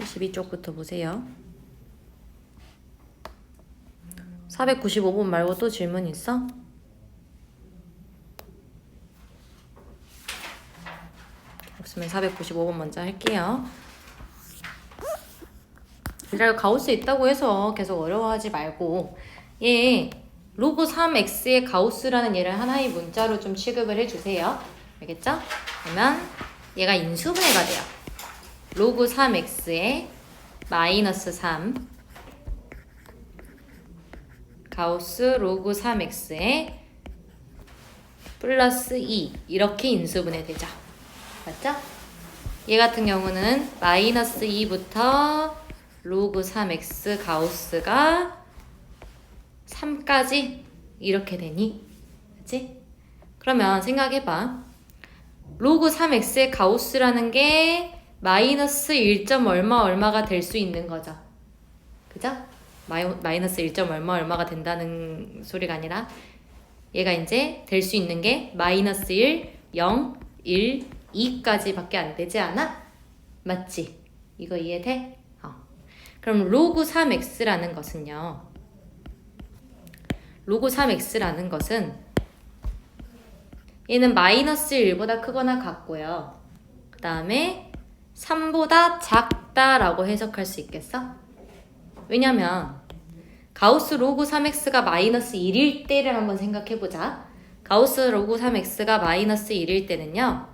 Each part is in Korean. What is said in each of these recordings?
72쪽부터 보세요. 495번 말고 또 질문 있어? 없으면 495번 먼저 할게요. 얘들아 가우스 있다고 해서 계속 어려워하지 말고 얘 로그 3x의 가우스라는 얘를 하나의 문자로 좀 취급을 해주세요. 알겠죠? 그러면 얘가 인수분해가 돼요. 로그 3x에 마이너스 3 가우스 로그 3x에 플러스 2 이렇게 인수분해 되죠. 맞죠? 얘 같은 경우는 마이너스 2부터 로그 3x 가우스가 3까지 이렇게 되니? 그치? 그러면 생각해봐. 로그 3x의 가우스라는 게 마이너스 1점 얼마 얼마가 될 수 있는 거죠. 그죠? 마이, 마이너스 1점 얼마 얼마가 된다는 소리가 아니라 얘가 이제 될 수 있는 게 마이너스 1, 0, 1, 2까지 밖에 안 되지 않아? 맞지? 이거 이해돼? 어. 그럼 로그 3x라는 것은요. 로그 3x라는 것은 얘는 마이너스 1보다 크거나 같고요. 그 다음에 3보다 작다라고 해석할 수 있겠어? 왜냐면 가우스 로그 3x가 마이너스 1일 때를 한번 생각해보자. 가우스 로그 3x가 마이너스 1일 때는요.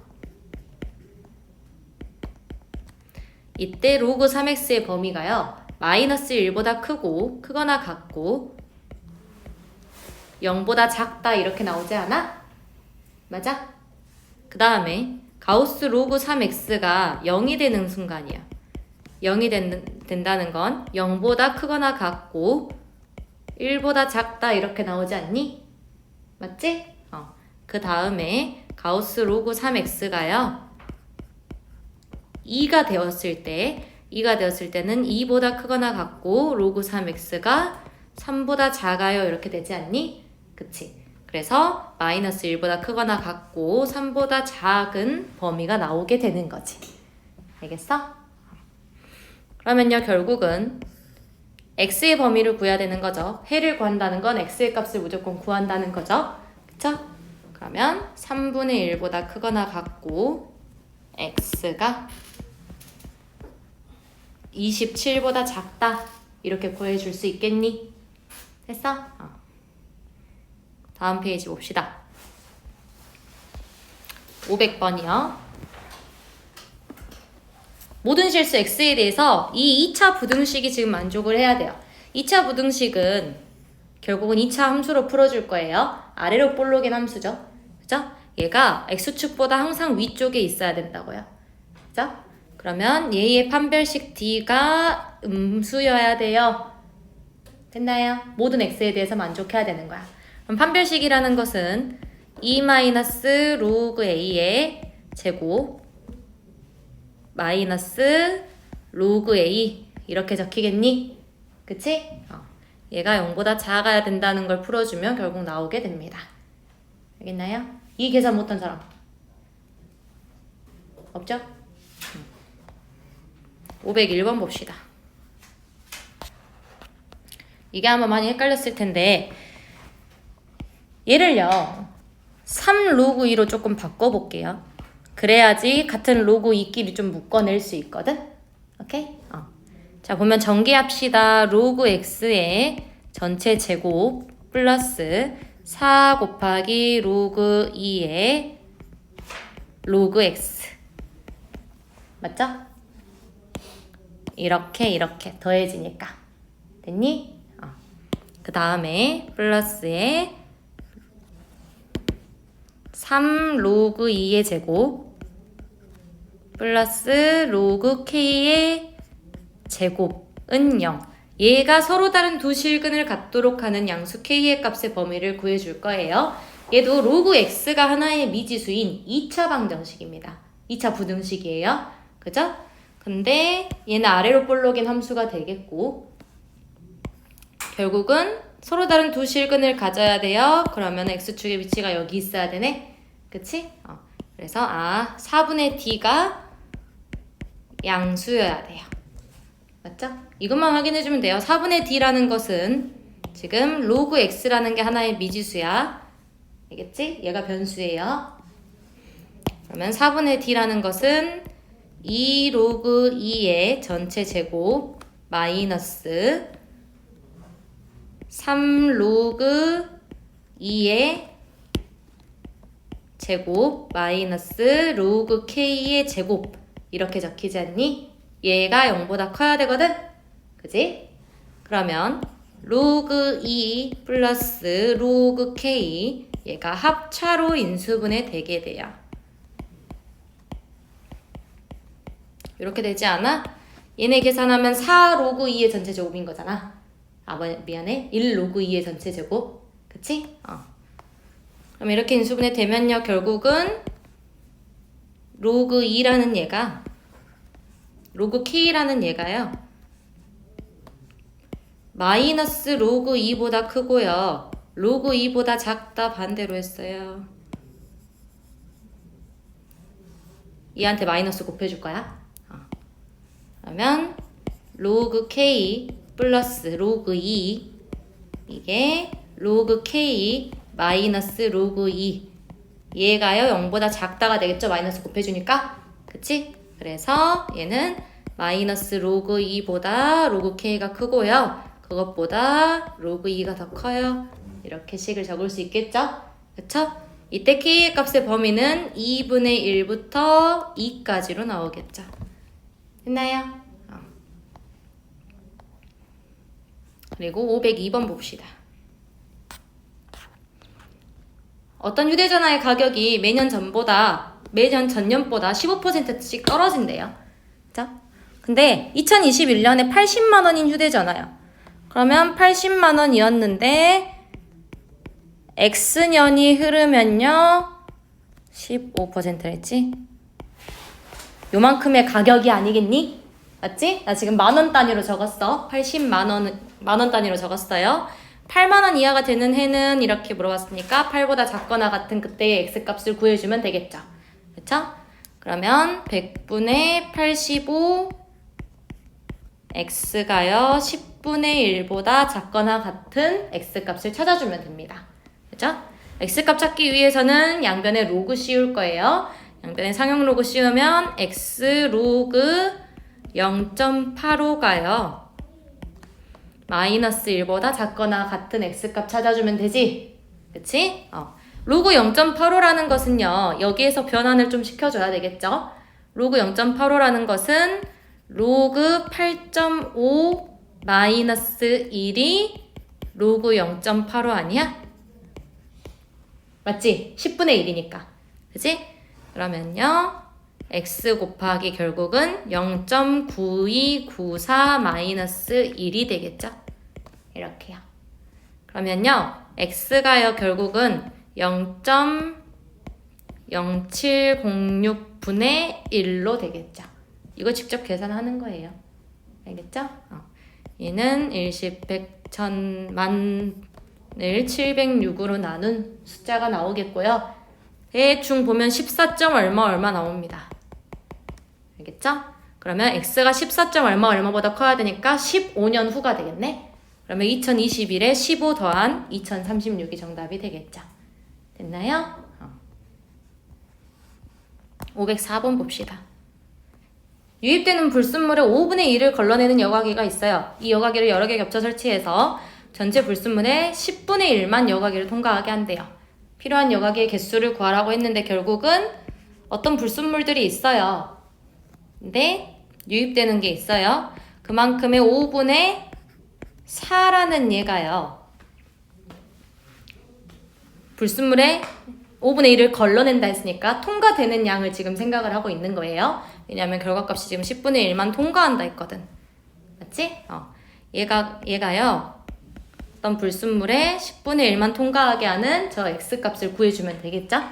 이때 로그 3x의 범위가요. 마이너스 1보다 크고 크거나 같고 0보다 작다 이렇게 나오지 않아? 맞아? 그 다음에 가우스 로그 3x가 0이 되는 순간이야. 0이 된, 된다는 건 0보다 크거나 같고 1보다 작다 이렇게 나오지 않니? 맞지? 어. 그 다음에 가우스 로그 3x가요. 2가 되었을 때 2가 되었을 때는 2보다 크거나 같고 로그 3x가 3보다 작아요 이렇게 되지 않니? 그치? 그래서 마이너스 1보다 크거나 같고 3보다 작은 범위가 나오게 되는 거지. 알겠어? 그러면요 결국은 x의 범위를 구해야 되는 거죠. 해를 구한다는 건 x의 값을 무조건 구한다는 거죠. 그쵸? 그러면 3분의 1보다 크거나 같고 x가 27보다 작다 이렇게 구해줄 수 있겠니? 됐어? 어. 다음 페이지 봅시다. 500번이요. 모든 실수 x에 대해서 이 2차 부등식이 지금 만족을 해야 돼요. 2차 부등식은 결국은 2차 함수로 풀어줄 거예요. 아래로 볼록인 함수죠. 그죠? 얘가 x축보다 항상 위쪽에 있어야 된다고요. 그죠? 그러면 얘의 판별식 d가 음수여야 돼요. 됐나요? 모든 x에 대해서 만족해야 되는 거야. 판별식이라는 것은 2 마이너스 로그 a의 제곱 마이너스 로그 a 이렇게 적히겠니? 그치? 어. 얘가 0보다 작아야 된다는 걸 풀어주면 결국 나오게 됩니다. 알겠나요? 이 계산 못한 사람 없죠? 501번 봅시다. 이게 아마 많이 헷갈렸을 텐데 얘를요 3 로그 2로 조금 바꿔볼게요. 그래야지 같은 로그 2끼리 좀 묶어낼 수 있거든. 오케이? 어. 자 보면 전개합시다. 로그 x의 전체 제곱 플러스 4 곱하기 로그 2의 로그 x 맞죠? 이렇게 이렇게 더해지니까 됐니? 어. 그 다음에 플러스에 3 로그 2의 제곱 플러스 로그 k의 제곱은 0 얘가 서로 다른 두 실근을 갖도록 하는 양수 k의 값의 범위를 구해줄 거예요. 얘도 로그 x가 하나의 미지수인 2차 방정식입니다. 2차 부등식이에요. 그죠? 근데 얘는 아래로 볼록인 함수가 되겠고 결국은 서로 다른 두 실근을 가져야 돼요. 그러면 x축의 위치가 여기 있어야 되네. 그치? 어. 그래서 아 4분의 d가 양수여야 돼요. 맞죠? 이것만 확인해주면 돼요. 4분의 d라는 것은 지금 로그 x라는 게 하나의 미지수야. 알겠지? 얘가 변수예요. 그러면 4분의 d라는 것은 2 로그 2의 전체 제곱 마이너스 3 로그 2의 제곱 마이너스 로그 k의 제곱 이렇게 적히지 않니? 얘가 0보다 커야 되거든? 그지? 그러면 로그 2 플러스 로그 k 얘가 합차로 인수분해 되게 돼요. 이렇게 되지 않아? 얘네 계산하면 4 로그 2의 전체 제곱인 거잖아. 아, 뭐, 미안해. 1 로그 2의 전체 제곱. 그치? 어. 그럼 이렇게 인수분해 되면요, 결국은 로그 2라는 얘가 로그 k라는 얘가요. 마이너스 로그 2보다 크고요. 로그 2보다 작다 반대로 했어요. 얘한테 마이너스 곱해줄 거야. 어. 그러면 로그 k 플러스 로그 2 이게 로그 k 마이너스 로그 2 얘가요 0보다 작다가 되겠죠 마이너스 곱해주니까 그치? 그래서 얘는 마이너스 로그 2보다 로그 k가 크고요 그것보다 로그 2가 더 커요 이렇게 식을 적을 수 있겠죠? 그쵸? 이때 k의 값의 범위는 2분의 1부터 2까지로 나오겠죠 됐나요? 어. 그리고 502번 봅시다. 어떤 휴대전화의 가격이 매년 전보다 매년 전년보다 15%씩 떨어진대요. 자, 근데 2021년에 80만 원인 휴대전화요. 그러면 80만 원이었는데 X년이 흐르면요 15%랬지? 요만큼의 가격이 아니겠니? 맞지? 나 지금 만 원 단위로 적었어. 80만 원, 만 원 단위로 적었어요. 8만 원 이하가 되는 해는 이렇게 물어봤으니까 8보다 작거나 같은 그때의 x 값을 구해주면 되겠죠. 그쵸? 그러면 100분의 85 x가요 10분의 1보다 작거나 같은 x 값을 찾아주면 됩니다. 그죠? x 값 찾기 위해서는 양변에 로그 씌울 거예요. 양변에 상용 로그 씌우면 x 로그 0.85가요. 마이너스 1보다 작거나 같은 x값 찾아주면 되지? 그치? 어. 로그 0.85라는 것은요, 여기에서 변환을 좀 시켜줘야 되겠죠? 로그 0.85라는 것은 로그 8.5 마이너스 1이 로그 0.85 아니야? 맞지? 10분의 1이니까. 그치? 그러면요, x 곱하기 결국은 0.9294 마이너스 1이 되겠죠? 이렇게요. 그러면요, x가요 결국은 0.0706분의 1로 되겠죠. 이거 직접 계산하는 거예요. 알겠죠? 어. 얘는 1, 10, 100, 1000, 만을 706으로 나눈 숫자가 나오겠고요. 대충 보면 14. 얼마 얼마 나옵니다. 알겠죠? 그러면 x가 14. 얼마 얼마보다 커야 되니까 15년 후가 되겠네. 그러면 2021에 15 더한 2036이 정답이 되겠죠. 됐나요? 어. 504번 봅시다. 유입되는 불순물의 5분의 1을 걸러내는 여과기가 있어요. 이 여과기를 여러 개 겹쳐 설치해서 전체 불순물의 10분의 1만 여과기를 통과하게 한대요. 필요한 여과기의 개수를 구하라고 했는데 결국은 어떤 불순물들이 있어요. 근데 유입되는 게 있어요. 그만큼의 5분의 4라는 얘가요. 불순물의 5분의 1을 걸러낸다 했으니까 통과되는 양을 지금 생각을 하고 있는 거예요. 왜냐하면 결과값이 지금 10분의 1만 통과한다 했거든. 맞지? 어. 얘가, 얘가요. 어떤 불순물의 10분의 1만 통과하게 하는 저 x값을 구해주면 되겠죠?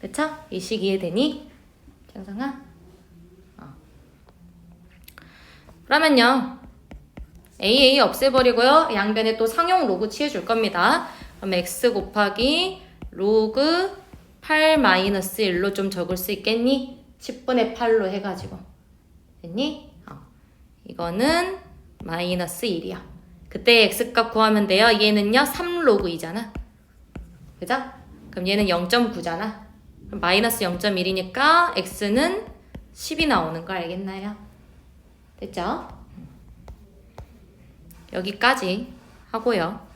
그쵸? 이 식 이해되니? 장상아? 어. 그러면요. AA 없애버리고요. 양변에 또 상용 로그 취해줄 겁니다. 그럼 x 곱하기 로그 8 마이너스 1로 좀 적을 수 있겠니? 10분의 8로 해가지고. 됐니? 어. 이거는 마이너스 1이요. 그때 x값 구하면 돼요. 얘는요 3로그이잖아. 그죠? 그럼 얘는 0.9잖아. 그럼 마이너스 0.1이니까 x는 10이 나오는 거 알겠나요? 됐죠? 여기까지 하고요.